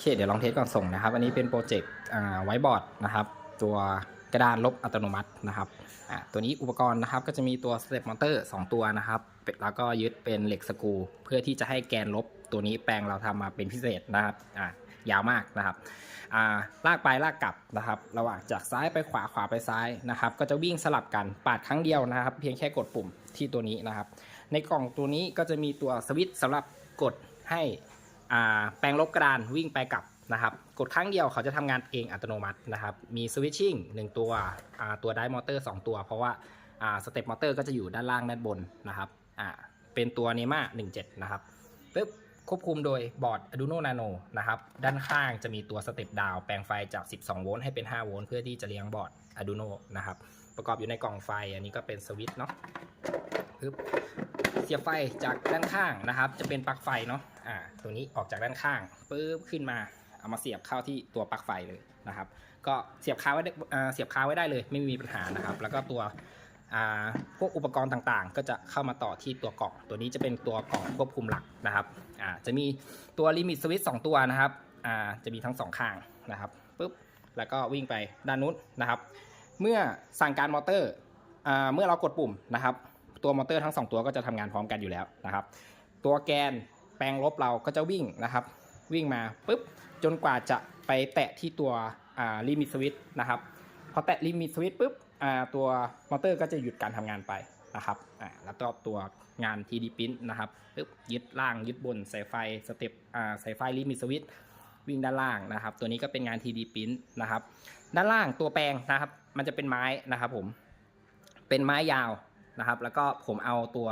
เคเดี๋ยวลองเทสก่อนส่งนะครับ อันนี้เป็นโปรเจกต์ไวบอร์ดนะครับ ตัวกระดานลบอัตโนมัตินะครับตัวนี้อุปกรณ์นะครับก็จะมีตัวสเตปมอเตอร์2ตัวนะครับแล้วก็ยึดเป็นเหล็กสกูเพื่อที่จะให้แกนลบตัวนี้แปลงเราทำมาเป็นพิเศษนะครับยาวมากนะครับาลากไปลากกลับนะครับ ระหว่างจากซ้ายไปขวาขวาไปซ้ายนะครับ ก็จะวิ่งสลับกันปาดครั้งเดียวนะครับ เพียงแค่กดปุ่มที่ตัวนี้นะครับ ในกล่องตัวนี้ก็จะมีตัวสวิตช์สำหรับกดให้ แปลงลบกระดานวิ่งไปกลับนะครับ กดครั้งเดียวเขาจะทำงานเองอัตโนมัตินะครับ มีสวิตชิ่งหนึ่งตัวตัวไดมอเตอร์2ตัว เพราะว่าสเต็ปมอเตอร์ก็จะอยู่ด้านล่างด้านบนนะครับเป็นตัว NEMA 17 นะครับปึ๊บควบคุมโดยบอร์ด Arduino Nano นะครับ ด้านข้างจะมีตัวสเต็ปดาวแปลงไฟจาก 12 โวลต์ให้เป็น 5 โวลต์เพื่อที่จะเลี้ยงบอร์ด Arduino นะครับ ประกอบอยู่ในกล่องไฟ อันนี้ก็เป็นสวิตช์เนาะปึ๊บเสียบไฟจากด้านข้างนะครับ จะเป็นปลั๊กไฟเนาะ อ่าตัวนี้ออกจากด้านข้างปึ๊บขึ้นมาเอามาเสียบเข้าที่ตัวปลั๊กไฟเลยนะครับ ก็เสียบคาไว้ได้อ่าเสียบคาไว้ได้เลยไม่มีปัญหานะครับ แล้วก็ตัวอ่าพวกอุปกรณ์ต่างๆ ก็จะเข้ามาต่อที่ตัวกล่อง ตัวนี้จะเป็นตัวกล่องควบคุมหลักนะครับอ่าจะมีตัวลิมิตสวิตช์สตัวนะครับอ่าจะมีทั้งสองข้างนะครับปึ๊บแล้วก็วิ่งไปด้านนู้นนะครับ เมื่อสั่งการมอเตอร์อ่าเมื่อเรากดปุ่มนะครับ ตัวมอเตอร์ทั้ง 2 ตัวก็จะทำงานพร้อมกันอยู่แล้วนะครับ ตัวแกน แปลงลบเราก็จะวิ่งนะครับ วิ่งมาปุ๊บจนกว่าจะไปแตะที่ตัวลิมิตสวิตนะครับพอแตะลิมิตสวิตปุ๊บตัวมอเตอร์ก็จะหยุดการทำงานไปนะครับแล้วก็ตัวงาน TD Print นะครับปุ๊บยึดล่างยึดบนสายไฟสเต็ปสายไฟลิมิตสวิตวิ่งด้านล่างนะครับ ตัวนี้ก็เป็นงาน TD Print นะครับ ด้านล่างตัวแปลงนะครับ มันจะเป็นไม้นะครับผมเป็นไม้ยาวนะครับ แล้วก็ผมเอาตัว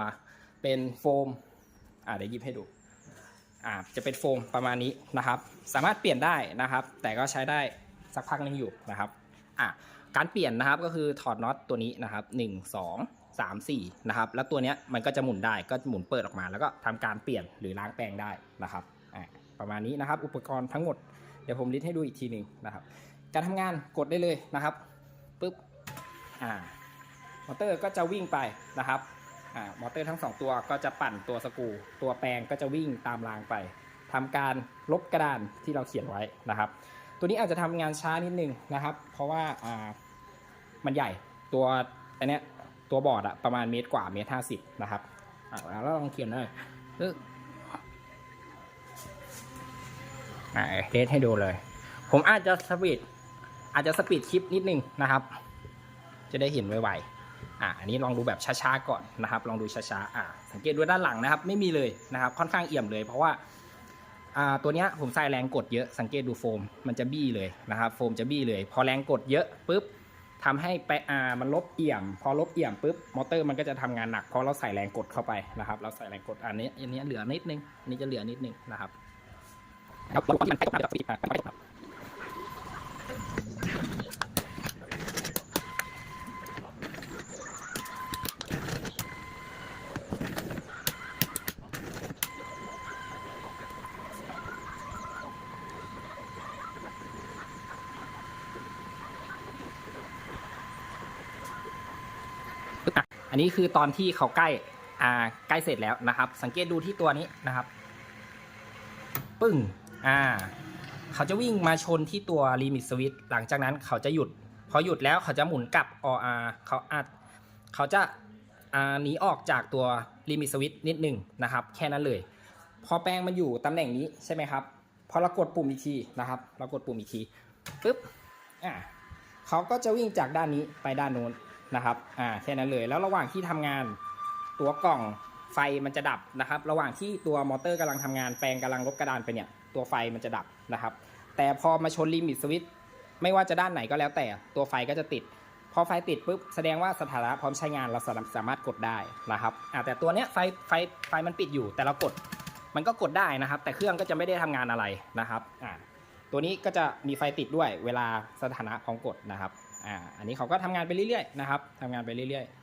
เป็นโฟมอ่าเดี๋ยวหยิบให้ดู อ่าจะเป็นโฟมประมาณนี้นะครับ สามารถเปลี่ยนได้นะครับ แต่ก็ใช้ได้สักพักหนึงอยู่นะครับอ่าการเปลี่ยนนะครับก็คือถอดน็อตตัวนี้นะครับ 1 2 3 4นะครับแล้วตัวเนี้ยมันก็จะหมุนได้ก็หมุนเปิดออกมา แล้วก็ทำการเปลี่ยนหรือล้างแปลงได้นะครับอ่าประมาณนี้นะครับ อุปกรณ์ทั้งหมดเดี๋ยวผมลิสต์ให้ดูอีกทีหนึ่งนะครับ การทำงานกดได้เลยนะครับปึ๊บอ่ามอเตอร์ก็จะวิ่งไปนะครับ อ่ามอเตอร์ทั้ง 2 ตัวก็จะปั่นตัวสกูตัวแปลงก็จะวิ่งตามรางไปทำการลบกระดานที่เราเขียนไว้นะครับ ตัวนี้อาจจะทำงานช้านิดนึงนะครับ เพราะว่าอ่ามันใหญ่ตัวอันเนี้ยตัวบอร์ดอะประมาณเมตรกว่าเมตรห้าสิบนะครับอ่าแล้วลองเขียนเลยอ่าเทสให้ดูเลย ผมอาจจะสปีดอาจจะสปีดคลิปนิดนึงนะครับ จะได้เห็นไวๆ อะอันนี้ลองดูแบบช้าๆก่อนนะครับ ลองดูช้าๆอะสังเกตดูด้านหลังนะครับ ไม่มีเลยนะครับ ค่อนข้างเอี่ยมเลย เพราะว่าอ่าตัวเนี้ยผมใส่แรงกดเยอะสังเกตดูโฟมมันจะบี้เลยนะครับ โฟมจะบี้เลย พอแรงกดเยอะปุ๊บทำให้ไปอ่ามันลบเอี่ยม พอลบเอี่ยมปุ๊บมอเตอร์มันก็จะทำงานหนักเพราะเราใส่แรงกดเข้าไปนะครับ เราใส่แรงกดอันนี้อันนี้เหลือนิดนึงอันนี้จะเหลือนิดนึงนะครับครับแล้วที่มันไปตกไปตกไปครับ อันนี้คือตอนที่เขาใกล้อ่าใกล้เสร็จแล้วนะครับ สังเกตดูที่ตัวนี้นะครับ ปึ้งอ่าเขาจะวิ่งมาชนที่ตัวลิมิตสวิตหลังจากนั้นเขาจะหยุด พอหยุดแล้วเขาจะหมุนกลับออาเขาอาจเขาจะอ่าหนีออกจากตัวลิมิตสวิตนิดหนึ่งนะครับ แค่นั้นเลย พอแปลงมันอยู่ตำแหน่งนี้ใช่ไหมครับ พอเรากดปุ่มอีกทีนะครับ เรากดปุ่มอีกทีปึ๊บอ่าเขาก็จะวิ่งจากด้านนี้ไปด้านโน้น นะครับอ่าแค่นั้นเลยแล้วระหว่างที่ทำงานตัวกล่องไฟมันจะดับนะครับ ระหว่างที่ตัวมอเตอร์กำลังทำงานแปลงกำลังลบกระดานไปเนี่ยตัวไฟมันจะดับนะครับ แต่พอมาชนลิมิตสวิตช์ไม่ว่าจะด้านไหนก็แล้วแต่ตัวไฟก็จะติด พอไฟติดปุ๊บแสดงว่าสถานะพร้อมใช้งานเราสามารถกดได้นะครับอ่าแต่ตัวเนี้ยไฟไฟไฟมันปิดอยู่ แต่เรากดมันก็กดได้นะครับ แต่เครื่องก็จะไม่ได้ทำงานอะไรนะครับอ่าตัวนี้ก็จะมีไฟติดด้วยเวลาสถานะพร้อมกดนะครับ อ่าอันนี้เขาก็ทำงานไปเรื่อยๆนะครับทำงานไปเรื่อยๆ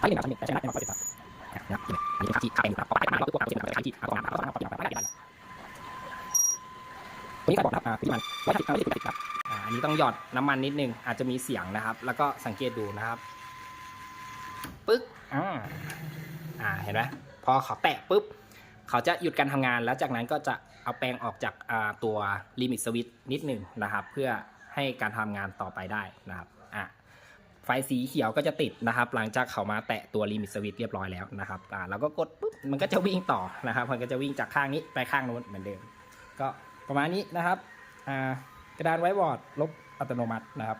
ที่หนึ่งครับที่หนึ่งแต่ชนะยังไม่ติดครับนะครับอันนี้ที่ขายอยู่ครับต่อไปมาเราตัวเราเสียบขายที่เอาตัวเราเอาตัวเราไปได้ตัวนี้ก็บอกครับอ่าพี่มันว่าติดไม่ติดครับอ่าอันนี้ต้องหยอดน้ำมันนิดนึงอาจจะมีเสียงนะครับ แล้วก็สังเกตดูนะครับปึ๊กอ่าอ่าเห็นไหมพอเขาแตะปุ๊บ เขาจะหยุดการทำงานแล้วจากนั้นก็จะเอาแปลงออกจากตัวลิมิตสวิตนิดหนึ่งนะครับ เพื่อให้การทำงานต่อไปได้นะครับอะไฟสีเขียวก็จะติดนะครับ หลังจากเขามาแตะตัวลิมิตสวิตเรียบร้อยแล้วนะครับอ่าเราก็กดปุ๊บมันก็จะวิ่งต่อนะครับ มันก็จะวิ่งจากข้างนี้ไปข้างโน้นเหมือนเดิม ก็ประมาณนี้นะครับอ่ากระดานไว้บอร์ดลบอัตโนมัตินะครับ